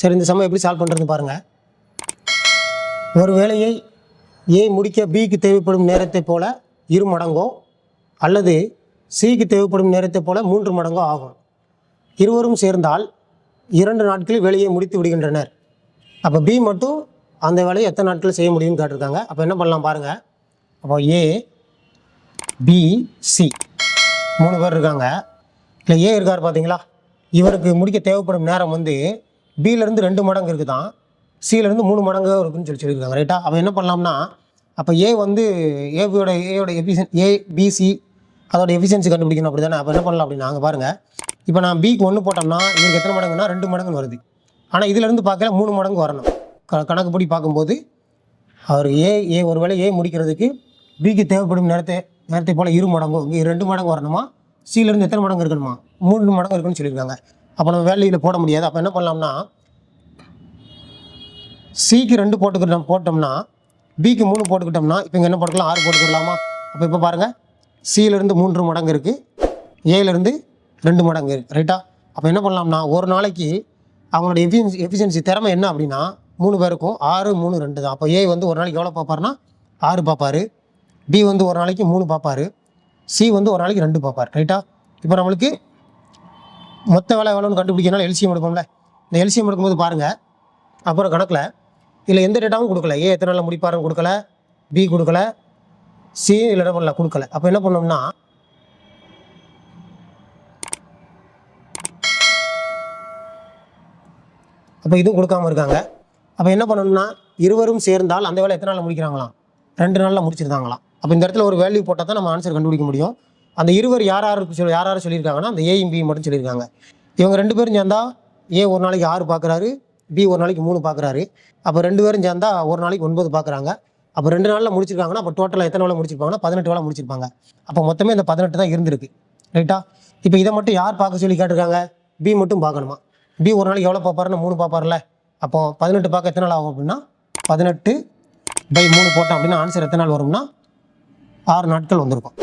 சரி இந்த சமயம் எப்படி சால்வ் பண்ணுறது பாருங்கள் ஒரு வேலையை ஏ முடிக்க பிக்கு தேவைப்படும் நேரத்தைப் போல இரு மடங்கோ அல்லது சிக்கு தேவைப்படும் நேரத்தைப் போல மூன்று மடங்கோ ஆகும். இருவரும் சேர்ந்தால் இரண்டு நாட்களில் வேலையை முடித்து விடுகின்றனர். அப்போ பி மட்டும் அந்த வேலையை எத்தனை நாட்கள் செய்ய முடியும்னு கேட்டிருக்காங்க. அப்போ என்ன பண்ணலாம் பாருங்கள் அப்போ ஏ பி சி மூணு பேர் இருக்காங்க. இல்லை ஏ இருக்கார் பார்த்தீங்களா இவருக்கு முடிக்க தேவைப்படும் நேரம் வந்து பியிலேருந்து ரெண்டு மடங்கு இருக்குதான். சியிலேருந்து மூணு மடங்கு இருக்குன்னு சொல்லி சொல்லியிருக்காங்க. ரைட்டா அப்போ என்ன பண்ணலாம்னா அப்போ ஏ வந்து ஏபியோட ஏயோட எஃபிஷியன் ஏ பிசி அதோட எஃபிஷியன்சி கண்டுபிடிக்கணும் அப்படி தானே அப்போ என்ன பண்ணலாம் அப்படின்னா அங்கே பாருங்கள் இப்போ நான் பிக்கு ஒன்று போட்டோம்னா இவருக்கு எத்தனை மடங்குன்னா ரெண்டு மடங்கு வருது. ஆனால் இதிலேருந்து பார்க்கல மூணு மடங்கு வரணும். க கணக்குப்படி பார்க்கும்போது அவர் ஏ ஏ ஒரு வேளை ஏ முடிக்கிறதுக்கு பிக்கு தேவைப்படும் நேரத்தை நேரத்தை போல் இரு மடங்கு இங்கே ரெண்டு மடங்கு வரணுமா? சியிலேருந்து எத்தனை மடங்கு இருக்கணுமா? மூணு மடங்கு இருக்குன்னு சொல்லியிருக்காங்க. அப்போ நம்ம வேலையில் போட முடியாது. அப்போ என்ன பண்ணலாம்னா சிக்கு ரெண்டு போட்டுக்கிட்டோம் போட்டோம்னா பிக்கு மூணு போட்டுக்கிட்டோம்னா இப்போ இங்கே என்ன போட்டுக்கலாம்? ஆறு போட்டுக்கலாமா? அப்போ இப்போ பாருங்கள் சியிலேருந்து மூன்று மடங்கு இருக்குது ஏலேருந்து ரெண்டு மடங்கு இருக்குது ரைட்டா அப்போ என்ன பண்ணலாம்னா ஒரு நாளைக்கு அவங்களோட எஃபிஷியன்சி எஃபிஷியன்சி திறமை என்ன அப்படின்னா மூணு பேருக்கும் ஆறு மூணு ரெண்டு தான். அப்போ ஏ வந்து ஒரு நாளைக்கு எவ்வளோ பார்ப்பாருன்னா ஆறு பார்ப்பாரு. பி வந்து ஒரு நாளைக்கு மூணு பார்ப்பாரு. சி வந்து ஒரு நாளைக்கு ரெண்டு பார்ப்பார். ரைட்டா இப்போ நம்மளுக்கு மொத்த விலை எவ்வளோன்னு கண்டுபிடிக்கனால எல்சிஎம் எடுப்போம்ல. இந்த எல்சிஎம் எடுக்கும்போது பாருங்கள் அப்புறம் கணக்கில் இதில் எந்த டேட்டாவும் கொடுக்கல. ஏ எத்தனை நாளில் முடிப்பாருன்னு கொடுக்கல. பி கொடுக்கல. சி இல்லை என்ன பண்ணல கொடுக்கல. அப்போ என்ன பண்ணோம்னா அப்போ இதுவும் கொடுக்காம இருக்காங்க. அப்போ என்ன பண்ணணும்னா இருவரும் சேர்ந்தால் அந்த வேலை எத்தனை நாளில் முடிக்கிறாங்களாம்? ரெண்டு நாளில் முடிச்சிருந்தாங்களாம். அப்போ இந்த இடத்துல ஒரு வேல்யூ போட்டால் தான் நம்ம ஆன்சர் கண்டுபிடிக்க முடியும். அந்த இருவர் யார் யாருக்கு சொல்லி யார் யார் சொல்லியிருக்காங்கன்னா அந்த ஏயும் பி மட்டும் சொல்லியிருக்காங்க. இவங்க ரெண்டு பேரும் சேர்ந்தா ஏ ஒரு நாளைக்கு ஆறு பார்க்குறாரு பி ஒரு நாளைக்கு மூணு பார்க்குறாரு அப்போ ரெண்டு பேரும் சேர்ந்தா ஒரு நாளைக்கு ஒன்பது பார்க்குறாங்க அப்போ ரெண்டு நாளில் முடிச்சிருக்காங்கன்னா அப்போ டோட்டலாக எத்தனை வேலை முடிச்சிருப்பாங்கன்னா பதினெட்டு வேலை முடிச்சிருப்பாங்க. அப்போ மொத்தமே இந்த பதினெட்டு தான் இருந்திருக்கு. ரைட்டா இப்போ இதை மட்டும் யார் பார்க்க சொல்லி கேட்டிருக்காங்க? பி மட்டும் பார்க்கணுமா? பி ஒரு நாளைக்கு எவ்வளோ பார்ப்பாருன்னா மூணு பார்ப்பார்ல அப்போ பதினெட்டு பார்க்க எத்தனை நாள் ஆகும் அப்படின்னா பதினெட்டு பை மூணு போட்டோம் அப்படின்னா ஆன்சர் எத்தனை நாள் வரும்னா ஆறு நாட்கள் வந்திருக்கும்.